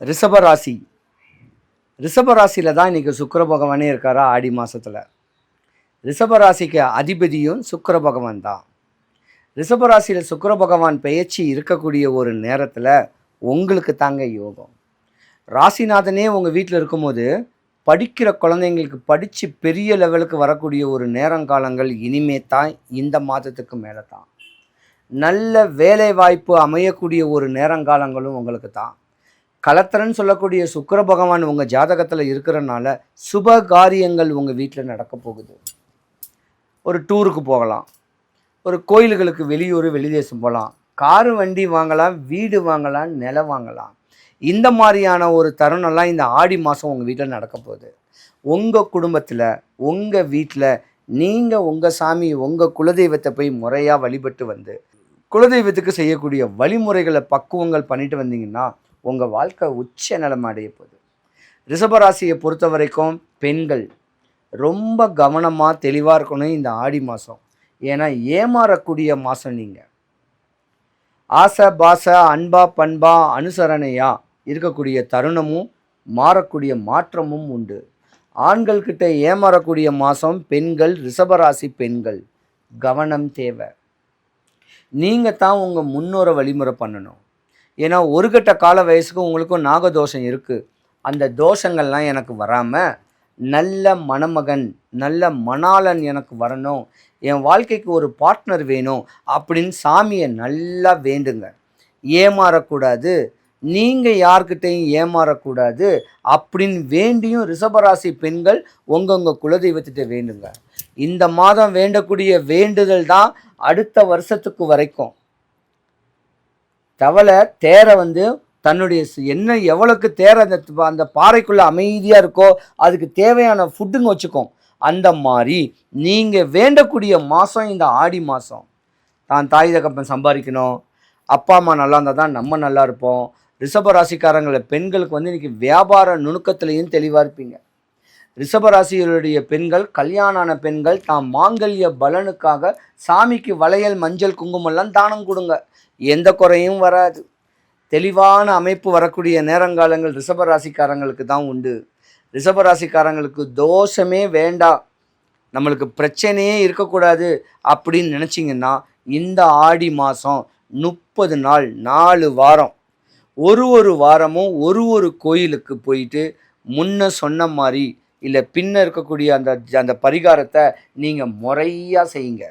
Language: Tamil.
ரிஷபராசி. ரிஷபராசியில் தான் இன்றைக்கி சுக்கர பகவானே இருக்காரா ஆடி மாதத்தில் ரிஷபராசிக்கு அதிபதியும் சுக்கர பகவான் தான். ரிஷபராசியில் சுக்கர பகவான் பெயர்ச்சி இருக்கக்கூடிய ஒரு நேரத்தில் உங்களுக்கு தாங்க யோகம். ராசிநாதனே உங்கள் வீட்டில் இருக்கும்போது படிக்கிற குழந்தைங்களுக்கு படித்து பெரிய லெவலுக்கு வரக்கூடிய ஒரு நேரங்காலங்கள் இனிமே தான் இந்த மாதத்துக்கு மேலே தான் நல்ல வேலை வாய்ப்பு அமையக்கூடிய ஒரு நேரங்காலங்களும் உங்களுக்கு தான். கலத்திரன்னு சொல்லக்கூடிய சுக்கர பகவான் உங்கள் ஜாதகத்தில் இருக்கிறனால சுப காரியங்கள் உங்கள் வீட்டில் நடக்க போகுது. ஒரு டூருக்கு போகலாம். ஒரு கோயில்களுக்கு வெளியூர் வெளிதேசம் போகலாம் காரு வண்டி வாங்கலாம் வீடு வாங்கலாம் நிலம் வாங்கலாம். இந்த மாதிரியான ஒரு தருணம்லாம் இந்த ஆடி மாதம் உங்கள் வீட்டில் நடக்க போகுது. உங்கள் குடும்பத்தில் உங்கள் வீட்டில் நீங்கள் உங்கள் சாமி உங்கள் குலதெய்வத்தை போய் முறையாக வழிபட்டு வந்து குலதெய்வத்துக்கு செய்யக்கூடிய வழிமுறைகளை பக்குவங்கள் பண்ணிட்டு வந்தீங்கன்னா உங்கள் வாழ்க்கை உச்ச நிலமடைய போகுது. ரிஷபராசியை பொறுத்த வரைக்கும் பெண்கள் ரொம்ப கவனமாக தெளிவாக இருக்கணும் இந்த ஆடி மாதம் ஏன்னா ஏமாறக்கூடிய மாதம் நீங்கள் ஆசை பாச அன்பா பண்பா அனுசரணையா இருக்கக்கூடிய தருணமும் மாறக்கூடிய மாற்றமும் உண்டு. ஆண்கள்கிட்ட ஏமாறக்கூடிய மாதம் பெண்கள் ரிஷபராசி பெண்கள். கவனம் தேவை. நீங்கள் தான் உங்கள் முன்னோரை வழிமுறை பண்ணணும். ஏன்னா ஒரு கட்ட கால வயசுக்கு உங்களுக்கும் நாகதோஷம் இருக்குது அந்த தோஷங்கள்லாம் எனக்கு வராமல் நல்ல மணமகன் நல்ல மணாளன் எனக்கு வரணும். என் வாழ்க்கைக்கு ஒரு பார்ட்னர் வேணும் அப்படின்னு சாமியை நல்லா வேண்டுங்க. ஏமாறக்கூடாது. நீங்கள் யார்கிட்டையும் ஏமாறக்கூடாது அப்படின்னு வேண்டியும் ரிஷபராசி பெண்கள் உங்கவுங்க குலதெய்வத்திட்ட வேண்டுங்க. இந்த மாதம் வேண்டக்கூடிய வேண்டுதல் தான் அடுத்த வருஷத்துக்கு வரைக்கும். தவளை தேரை வந்து தன்னுடைய என்ன எவ்வளோக்கு தேரை அந்த அந்த பாறைக்குள்ளே அமைதியாக இருக்கோ அதுக்கு தேவையான ஃபுட்டுன்னு வச்சுக்கோம் அந்த மாதிரி நீங்கள் வேண்டக்கூடிய மாதம் இந்த ஆடி மாதம் தான் தாய் தகப்பன் சம்பாதிக்கணும். அப்பா அம்மா நல்லா இருந்தால் தான் நம்ம நல்லா இருப்போம். ரிஷப ராசிக்காரங்களை பெண்களுக்கு வந்து இன்றைக்கி வியாபார நுணுக்கத்துலேயும் தெளிவாக இருப்பீங்க. ரிஷபராசியருடைய பெண்கள் கல்யாணான பெண்கள் தாம் மாங்கல்ய பலனுக்காக சாமிக்கு வளையல் மஞ்சள் குங்குமம்லாம் தானம் கொடுங்க. எந்த குறையும் வராது. தெளிவான அமைப்பு வரக்கூடிய நேரங்காலங்கள் ரிஷபராசிக்காரங்களுக்கு தான் உண்டு. ரிஷபராசிக்காரங்களுக்கு தோஷமே வேண்டாம் நம்மளுக்கு பிரச்சனையே இருக்கக்கூடாது அப்படின்னு நினச்சிங்கன்னா இந்த ஆடி மாதம் முப்பது நாள் நாலு வாரம். ஒரு ஒரு வாரமும் ஒரு ஒரு கோயிலுக்கு போயிட்டு முன்ன சொன்ன மாதிரி இல்லை பின்ன இருக்கக்கூடிய அந்த அந்த பரிகாரத்தை நீங்கள் முறையாக செய்யுங்க.